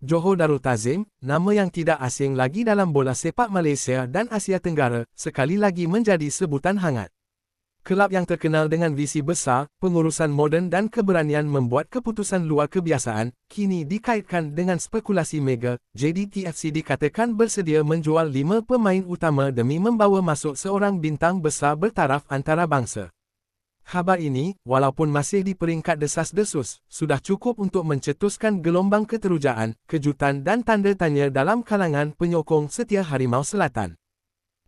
Johor Darul Tazim, nama yang tidak asing lagi dalam bola sepak Malaysia dan Asia Tenggara, sekali lagi menjadi sebutan hangat. Kelab yang terkenal dengan visi besar, pengurusan moden dan keberanian membuat keputusan luar kebiasaan, kini dikaitkan dengan spekulasi mega, JDTFC dikatakan bersedia menjual lima pemain utama demi membawa masuk seorang bintang besar bertaraf antarabangsa. Khabar ini, walaupun masih di peringkat desas-desus, sudah cukup untuk mencetuskan gelombang keterujaan, kejutan dan tanda tanya dalam kalangan penyokong setia Harimau Selatan.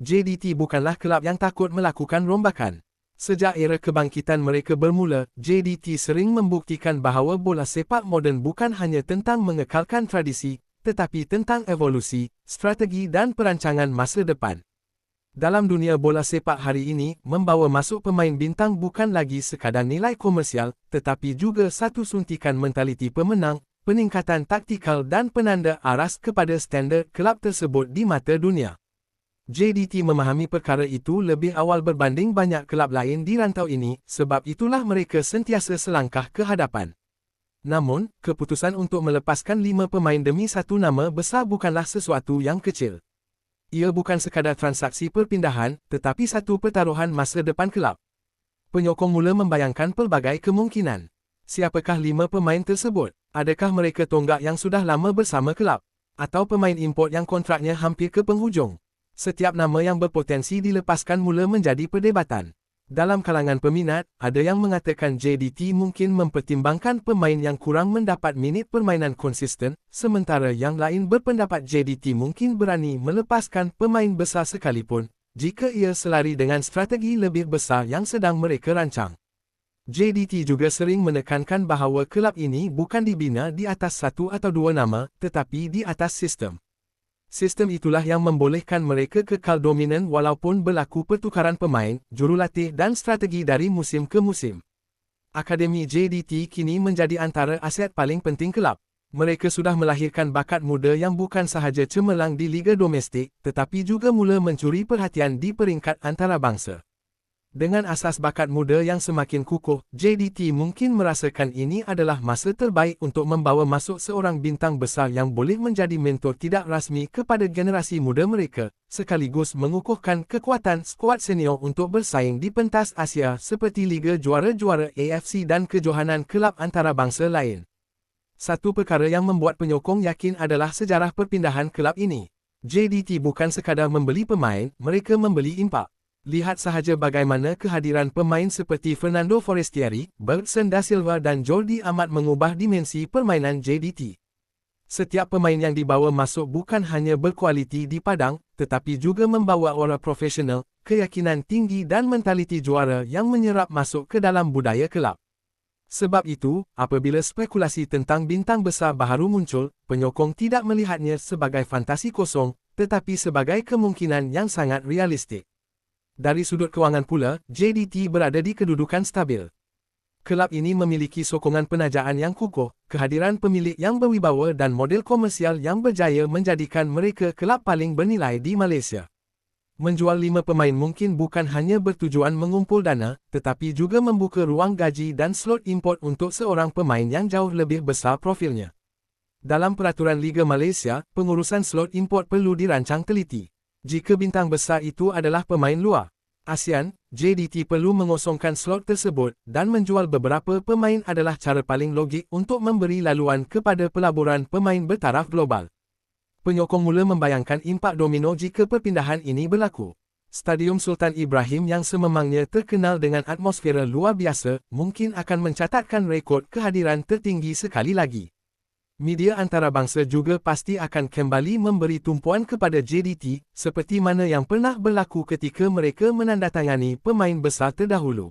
JDT bukanlah kelab yang takut melakukan rombakan. Sejak era kebangkitan mereka bermula, JDT sering membuktikan bahawa bola sepak moden bukan hanya tentang mengekalkan tradisi, tetapi tentang evolusi, strategi dan perancangan masa depan. Dalam dunia bola sepak hari ini, membawa masuk pemain bintang bukan lagi sekadar nilai komersial, tetapi juga satu suntikan mentaliti pemenang, peningkatan taktikal dan penanda aras kepada standard kelab tersebut di mata dunia. JDT memahami perkara itu lebih awal berbanding banyak kelab lain di rantau ini, sebab itulah mereka sentiasa selangkah ke hadapan. Namun, keputusan untuk melepaskan lima pemain demi satu nama besar bukanlah sesuatu yang kecil. Ia bukan sekadar transaksi perpindahan, tetapi satu pertaruhan masa depan kelab. Penyokong mula membayangkan pelbagai kemungkinan. Siapakah lima pemain tersebut? Adakah mereka tonggak yang sudah lama bersama kelab? Atau pemain import yang kontraknya hampir ke penghujung? Setiap nama yang berpotensi dilepaskan mula menjadi perdebatan. Dalam kalangan peminat, ada yang mengatakan JDT mungkin mempertimbangkan pemain yang kurang mendapat minit permainan konsisten, sementara yang lain berpendapat JDT mungkin berani melepaskan pemain besar sekalipun, jika ia selari dengan strategi lebih besar yang sedang mereka rancang. JDT juga sering menekankan bahawa kelab ini bukan dibina di atas satu atau dua nama, tetapi di atas sistem. Sistem itulah yang membolehkan mereka kekal dominan walaupun berlaku pertukaran pemain, jurulatih dan strategi dari musim ke musim. Akademi JDT kini menjadi antara aset paling penting kelab. Mereka sudah melahirkan bakat muda yang bukan sahaja cemerlang di liga domestik, tetapi juga mula mencuri perhatian di peringkat antarabangsa. Dengan asas bakat muda yang semakin kukuh, JDT mungkin merasakan ini adalah masa terbaik untuk membawa masuk seorang bintang besar yang boleh menjadi mentor tidak rasmi kepada generasi muda mereka, sekaligus mengukuhkan kekuatan skuad senior untuk bersaing di pentas Asia seperti Liga Juara-Juara AFC dan kejohanan kelab antarabangsa lain. Satu perkara yang membuat penyokong yakin adalah sejarah perpindahan kelab ini. JDT bukan sekadar membeli pemain, mereka membeli impak. Lihat sahaja bagaimana kehadiran pemain seperti Fernando Forestieri, Bergson da Silva dan Jordi Amat mengubah dimensi permainan JDT. Setiap pemain yang dibawa masuk bukan hanya berkualiti di padang, tetapi juga membawa aura profesional, keyakinan tinggi dan mentaliti juara yang menyerap masuk ke dalam budaya kelab. Sebab itu, apabila spekulasi tentang bintang besar baharu muncul, penyokong tidak melihatnya sebagai fantasi kosong, tetapi sebagai kemungkinan yang sangat realistik. Dari sudut kewangan pula, JDT berada di kedudukan stabil. Kelab ini memiliki sokongan penajaan yang kukuh, kehadiran pemilik yang berwibawa dan model komersial yang berjaya menjadikan mereka kelab paling bernilai di Malaysia. Menjual lima pemain mungkin bukan hanya bertujuan mengumpul dana, tetapi juga membuka ruang gaji dan slot import untuk seorang pemain yang jauh lebih besar profilnya. Dalam peraturan Liga Malaysia, pengurusan slot import perlu dirancang teliti. Jika bintang besar itu adalah pemain luar, ASEAN, JDT perlu mengosongkan slot tersebut dan menjual beberapa pemain adalah cara paling logik untuk memberi laluan kepada pelaburan pemain bertaraf global. Penyokong mula membayangkan impak domino jika perpindahan ini berlaku. Stadium Sultan Ibrahim yang sememangnya terkenal dengan atmosfera luar biasa mungkin akan mencatatkan rekod kehadiran tertinggi sekali lagi media antarabangsa juga pasti akan kembali memberi tumpuan kepada JDT, seperti mana yang pernah berlaku ketika mereka menandatangani pemain besar terdahulu.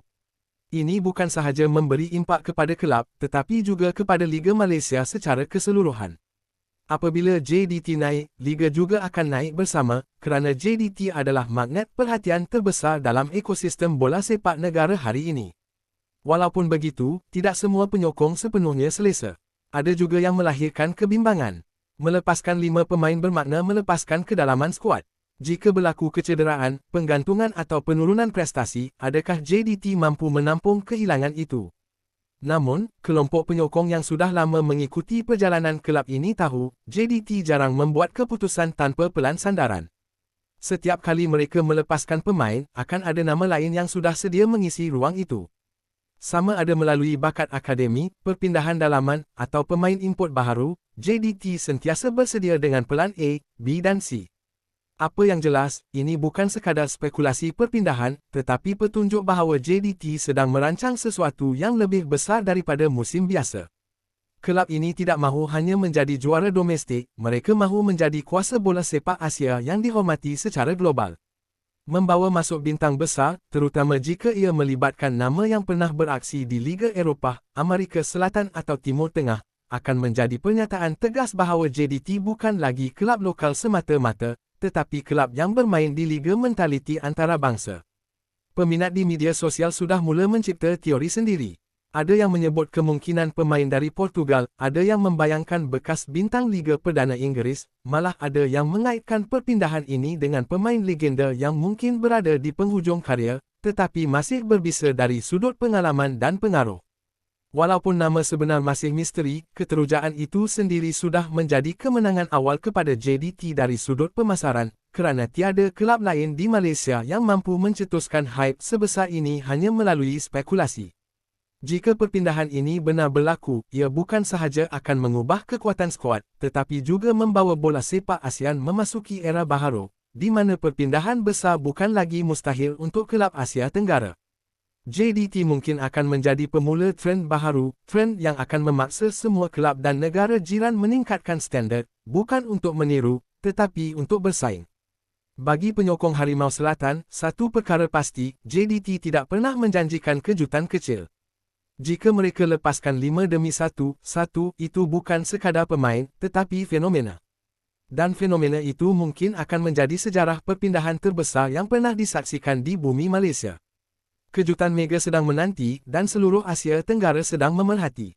Ini bukan sahaja memberi impak kepada kelab, tetapi juga kepada Liga Malaysia secara keseluruhan. Apabila JDT naik, Liga juga akan naik bersama, kerana JDT adalah magnet perhatian terbesar dalam ekosistem bola sepak negara hari ini. Walaupun begitu, tidak semua penyokong sepenuhnya selesa ada juga yang melahirkan kebimbangan. Melepaskan lima pemain bermakna melepaskan kedalaman skuad. Jika berlaku kecederaan, penggantungan atau penurunan prestasi, adakah JDT mampu menampung kehilangan itu? Namun, kelompok penyokong yang sudah lama mengikuti perjalanan kelab ini tahu, JDT jarang membuat keputusan tanpa pelan sandaran. Setiap kali mereka melepaskan pemain, akan ada nama lain yang sudah sedia mengisi ruang itu. Sama ada melalui bakat akademi, perpindahan dalaman, atau pemain import baharu, JDT sentiasa bersedia dengan pelan A, B dan C. Apa yang jelas, ini bukan sekadar spekulasi perpindahan, tetapi petunjuk bahawa JDT sedang merancang sesuatu yang lebih besar daripada musim biasa. Kelab ini tidak mahu hanya menjadi juara domestik, mereka mahu menjadi kuasa bola sepak Asia yang dihormati secara global. Membawa masuk bintang besar, terutama jika ia melibatkan nama yang pernah beraksi di Liga Eropah, Amerika Selatan atau Timur Tengah, akan menjadi pernyataan tegas bahawa JDT bukan lagi kelab lokal semata-mata, tetapi kelab yang bermain di Liga Mentaliti Antarabangsa. Peminat di media sosial sudah mula mencipta teori sendiri. Ada yang menyebut kemungkinan pemain dari Portugal, ada yang membayangkan bekas bintang Liga Perdana Inggeris, malah ada yang mengaitkan perpindahan ini dengan pemain legenda yang mungkin berada di penghujung karya, tetapi masih berbisa dari sudut pengalaman dan pengaruh. Walaupun nama sebenar masih misteri, keterujaan itu sendiri sudah menjadi kemenangan awal kepada JDT dari sudut pemasaran, kerana tiada kelab lain di Malaysia yang mampu mencetuskan hype sebesar ini hanya melalui spekulasi. Jika perpindahan ini benar berlaku, ia bukan sahaja akan mengubah kekuatan skuad, tetapi juga membawa bola sepak ASEAN memasuki era baharu, di mana perpindahan besar bukan lagi mustahil untuk kelab Asia Tenggara. JDT mungkin akan menjadi pemula trend baharu, trend yang akan memaksa semua kelab dan negara jiran meningkatkan standard, bukan untuk meniru, tetapi untuk bersaing. Bagi penyokong Harimau Selatan, satu perkara pasti, JDT tidak pernah menjanjikan kejutan kecil. Jika mereka lepaskan 5 demi 1, 1 itu bukan sekadar pemain, tetapi fenomena. Dan fenomena itu mungkin akan menjadi sejarah perpindahan terbesar yang pernah disaksikan di bumi Malaysia kejutan mega sedang menanti dan seluruh Asia Tenggara sedang memerhati.